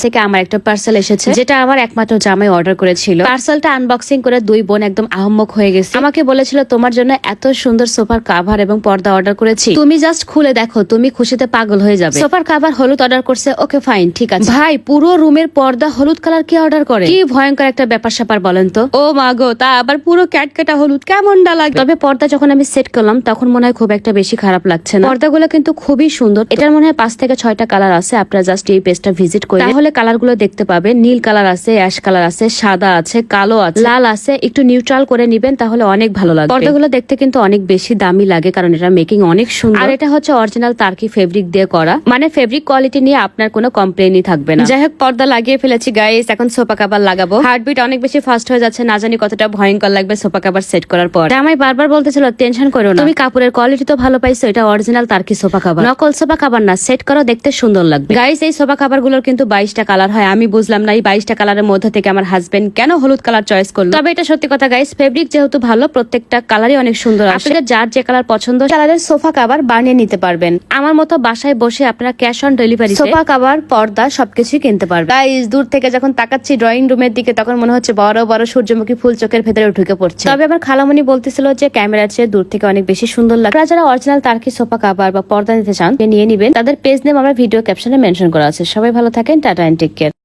থেকে আমার একটা পার্সেল এসেছে, যেটা আমার একমাত্র জামাই অর্ডার করেছিল। পার্সেলটা আনবক্সিং করে দুই বোন একদম আহম্মক হয়ে গেছে। আমাকে বলেছিল, তোমার জন্য এত সুন্দর সোফার কাভার এবং পর্দা অর্ডার করেছি। তুমি জাস্ট খুলে দেখো, তুমি খুশিতে পাগল হয়ে যাবে। সোফার কাভার হলুদ অর্ডার করছে ওকে ফাইন ঠিক আছে। ভাই, পুরো রুমের পর্দা হলুদ কালার কি অর্ডার করে? কি ভয়ঙ্কর একটা ব্যাপার স্যাপার বলেন তো? ও মা গো, তা আবার পুরো ক্যাটকেটা হলুদ, কেমনটা লাগে তবে পর্দা যখন আমি সেট করলাম, তখন মনে হয় খুব একটা বেশি খারাপ লাগছে না। পর্দাগুলো কিন্তু খুবই সুন্দর। এটার মনে হয় পাঁচ থেকে ছয়টা কালার আছে, আপনারা জাস্ট এই পেজটা ভিজিট করে তাহলে কালারগুলো দেখতে পাবেন। নীল কালার আছে অ্যাশ কালার আছে, সাদা আছে, কালো আছে। লাল আছে, একটু নিউট্রাল করে নিবেন, তাহলে অনেক ভালো লাগবে। পর্দাগুলো দেখতে কিন্তু অনেক বেশি দামি লাগে, কারণ এটা মেকিং অনেক সুন্দর। আর এটা হচ্ছে অরিজিনাল তার্কি ফেব্রিক দিয়ে করা। মানে ফেব্রিক কোয়ালিটি নিয়ে আপনার কোনো কমপ্লেনই থাকবে না। যাই হোক পর্দা লাগিয়ে ফেলেছি গাইস এখন সোফা কাবার লাগাবো। হার্টবিট অনেক বেশি ফাস্ট হয়ে যাচ্ছে, না জানি কতটা ভয়ঙ্কর লাগবে সোফা কাবার সেট করার পর। আমায় বারবার বলতেছিল টেনশন করো না। তুমি কাপড়ের কোয়ালিটি তো ভালো পাইছো, এটা অরিজিনাল তার্কি সোফা কাবার নকল সোফা কাবার না সেট করো, দেখতে সুন্দর লাগবে। গাইস এই সোফা কাবারগুলোর কিন্তু বাইশটা কালার হয় আমি বুঝলাম না এই বাইশটা কালারের মধ্যে থেকে আমার হাজবেন্ড কেন হলুদ কালার চয়েস করল। তবে এটা সত্যি কথা গাইস ফেব্রিক যেহেতু ভালো প্রত্যেকটা কালারই অনেক সুন্দর আসে। আপনাদের যার যে কালার পছন্দ কালারের সোফা কাভার বানিয়ে নিতে পারবেন। আমার মতো বাসায় বসে আপনারা cash on delivery sofa cover পর্দা সবকিছুই কিনতে পারবেন। গাইস দূর থেকে যখন তাকাচ্ছি ড্রয়িং রুমের দিকে তখন মনে হচ্ছে বড় বড় সূর্যমুখী ফুল চোখের ভেতরে ঢুকে পড়ছে। তবে আমার খালামণি বলতেছিল যে ক্যামেরা চেয়ে দূর থেকে অনেক বেশি সুন্দর লাগে যারা অরিজিনাল তার্কি সোফা কাভার বা পর্দা নিতে চান নিয়ে নিবেন। তাদের পেজ নেম আমরা ভিডিও ক্যাপশনে মেনশন করা আছে। সবাই ভালো থাকেন টাটা। and.